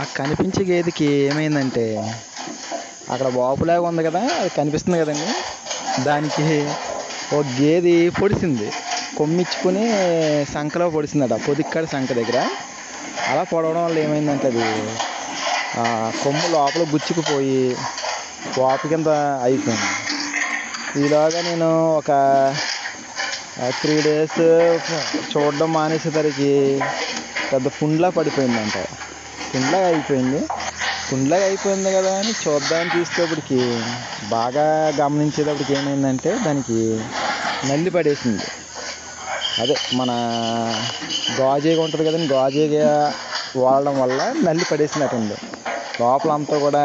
ఆ కనిపించే గేదెకి ఏమైందంటే అక్కడ వాపులాగా ఉంది కదా అది కనిపిస్తుంది కదండి. దానికి ఒక గేది పొడిసింది. కొమ్మిచ్చుకుని సంఖలో పొడిసిందట పొదిక్కడ సంఖ దగ్గర. అలా పొడవడం వల్ల ఏమైందంటే అది కొమ్ము లోపల గుచ్చుకుపోయి వాపు కింద అయిపోయింది. ఈలోగా నేను ఒక త్రీ డేస్ చూడడం మానేసేసరికి పెద్ద పుండ్లా పడిపోయిందంట. కుండ్లాగా అయిపోయింది. కుండ్లాగా అయిపోయింది కదా అని చూద్దామని చూసేటప్పటికి బాగా గమనించేటప్పటికి ఏమైందంటే దానికి నల్లి పడేసింది. అదే మన గాజేగా ఉంటుంది కదండి గాజేగా వాడడం వల్ల నల్లి పడేసినట్టుంది. లోపల అంతా కూడా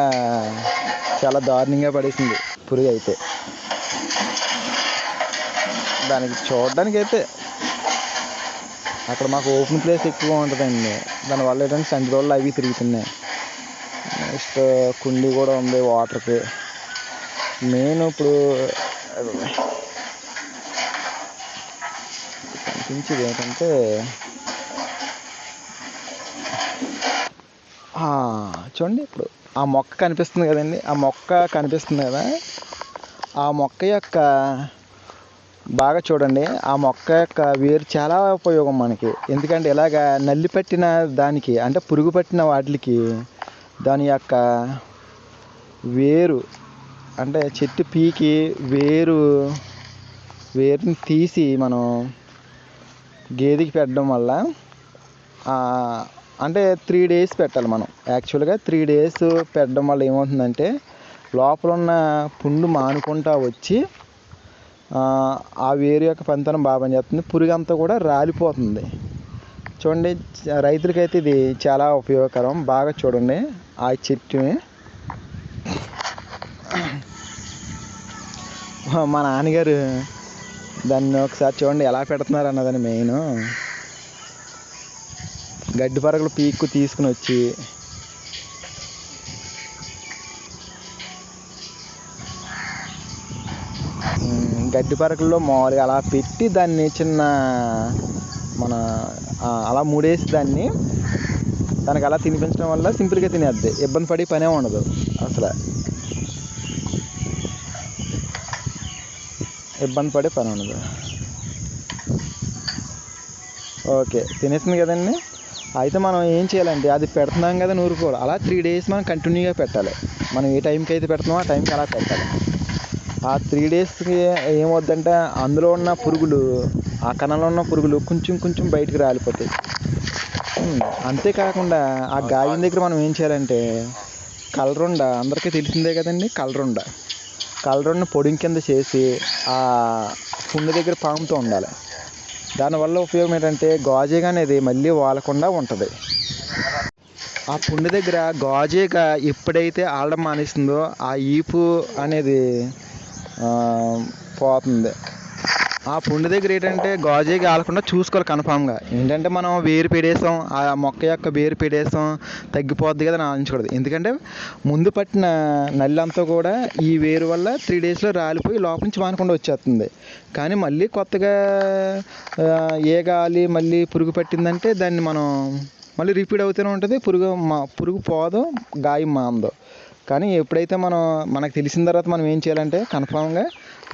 చాలా దారుణంగా పడేసింది పురుగు అయితే. దానికి చూడడానికి అయితే అక్కడ మాకు ఓపెన్ ప్లేస్ ఎక్కువ ఉంటుందండి. దానివల్ల ఏంటంటే సంచి రోజులు అవి తిరుగుతున్నాయి. నెక్స్ట్ కుండీ కూడా ఉంది వాటర్కి మెయిన్ ఇప్పుడు కనిపించేది ఏంటంటే చూడండి ఇప్పుడు ఆ మొక్క కనిపిస్తుంది కదండి. ఆ మొక్క కనిపిస్తుంది కదా. ఆ మొక్క యొక్క బాగా చూడండి. ఆ మొక్క యొక్క వేరు చాలా ఉపయోగం మనకి. ఎందుకంటే ఇలాగ నల్లి పట్టిన దానికి అంటే పురుగు పట్టిన వాటికి దాని యొక్క వేరు అంటే చెట్టు పీకి వేరు వేరుని తీసి మనం గేదెకి పెట్టడం వల్ల అంటే త్రీ డేస్ పెట్టాలి మనం. యాక్చువల్గా త్రీ డేస్ పెట్టడం వల్ల ఏమవుతుందంటే లోపల ఉన్న పుండు మానుకుంటా వచ్చి ఆ, వేరు యొక్క పనితనం బాగా పనిచేస్తుంది. పురుగు అంతా కూడా రాలిపోతుంది. చూడండి రైతులకైతే ఇది చాలా ఉపయోగకరం. బాగా చూడండి ఆ చెట్టుని మా నాన్నగారు దాన్ని ఒకసారి చూడండి ఎలా పెడుతున్నారు అన్నదని మెయిన్. గడ్డి పరగలు పీక్కు తీసుకుని వచ్చి గడ్డి పరకల్లో మామూలుగా అలా పెట్టి దాన్ని చిన్న మన అలా మూడేసి దాన్ని దానికి అలా తినిపించడం వల్ల సింపుల్గా తినేద్ది. ఇబ్బంది పడే పనే ఉండదు అసలు. ఇబ్బంది పడే పని ఉండదు. ఓకే తినేసింది కదండి. అయితే మనం ఏం చేయాలండి అది పెడుతున్నాం కదా నూరుకోవాలి అలా త్రీ డేస్ మనం కంటిన్యూగా పెట్టాలి. మనం ఏ టైంకి అయితే పెడుతున్నామో ఆ టైంకి అలా పెట్టాలి. ఆ త్రీ డేస్కి ఏమవుద్దంటే అందులో ఉన్న పురుగులు ఆ కణంలో ఉన్న పురుగులు కొంచెం కొంచెం బయటకు రాలిపోతాయి. అంతేకాకుండా ఆ గాయం దగ్గర మనం ఏం చేయాలంటే కలరుండ అందరికీ తెలిసిందే కదండి కలరుండ. కలరుండ పొడిం కింద చేసి ఆ పుండు దగ్గర పాముతూ ఉండాలి. దానివల్ల ఉపయోగం ఏంటంటే గాజేగా అనేది మళ్ళీ వాలకుండా ఉంటుంది. ఆ పుండు దగ్గర గాజేగా ఎప్పుడైతే ఆడడం మానేస్తుందో ఆ ఈపు అనేది పోతుంది. ఆ పుండు దగ్గర ఏంటంటే గాజే గాలకుండా చూసుకోవాలి కన్ఫామ్గా. ఏంటంటే మనం వేరు పెడేసాం ఆ మొక్క యొక్క వేరు పెడేసాం తగ్గిపోద్ది కదా అని ఆలోచించకూడదు. ఎందుకంటే ముందు పట్టిన నల్లంతా కూడా ఈ వేరు వల్ల త్రీ డేస్లో రాలిపోయి లోపల నుంచి మానకుండా వచ్చేస్తుంది. కానీ మళ్ళీ కొత్తగా ఏ గాలి మళ్ళీ పురుగు పట్టిందంటే దాన్ని మనం మళ్ళీ రిపీట్ అవుతూనే ఉంటుంది. పురుగు మా పురుగు పోదు గాయం మాందో కానీ ఎప్పుడైతే మనం మనకు తెలిసిన తర్వాత మనం ఏం చేయాలంటే కన్ఫామ్గా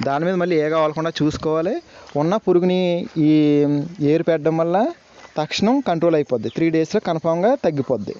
దాని మీద మళ్ళీ ఏ కావాలకుండా చూసుకోవాలి. ఉన్న పురుగుని ఈ ఏరు పెట్టడం వల్ల తక్షణం కంట్రోల్ అయిపోద్ది. త్రీ డేస్లో కన్ఫామ్గా తగ్గిపోద్ది.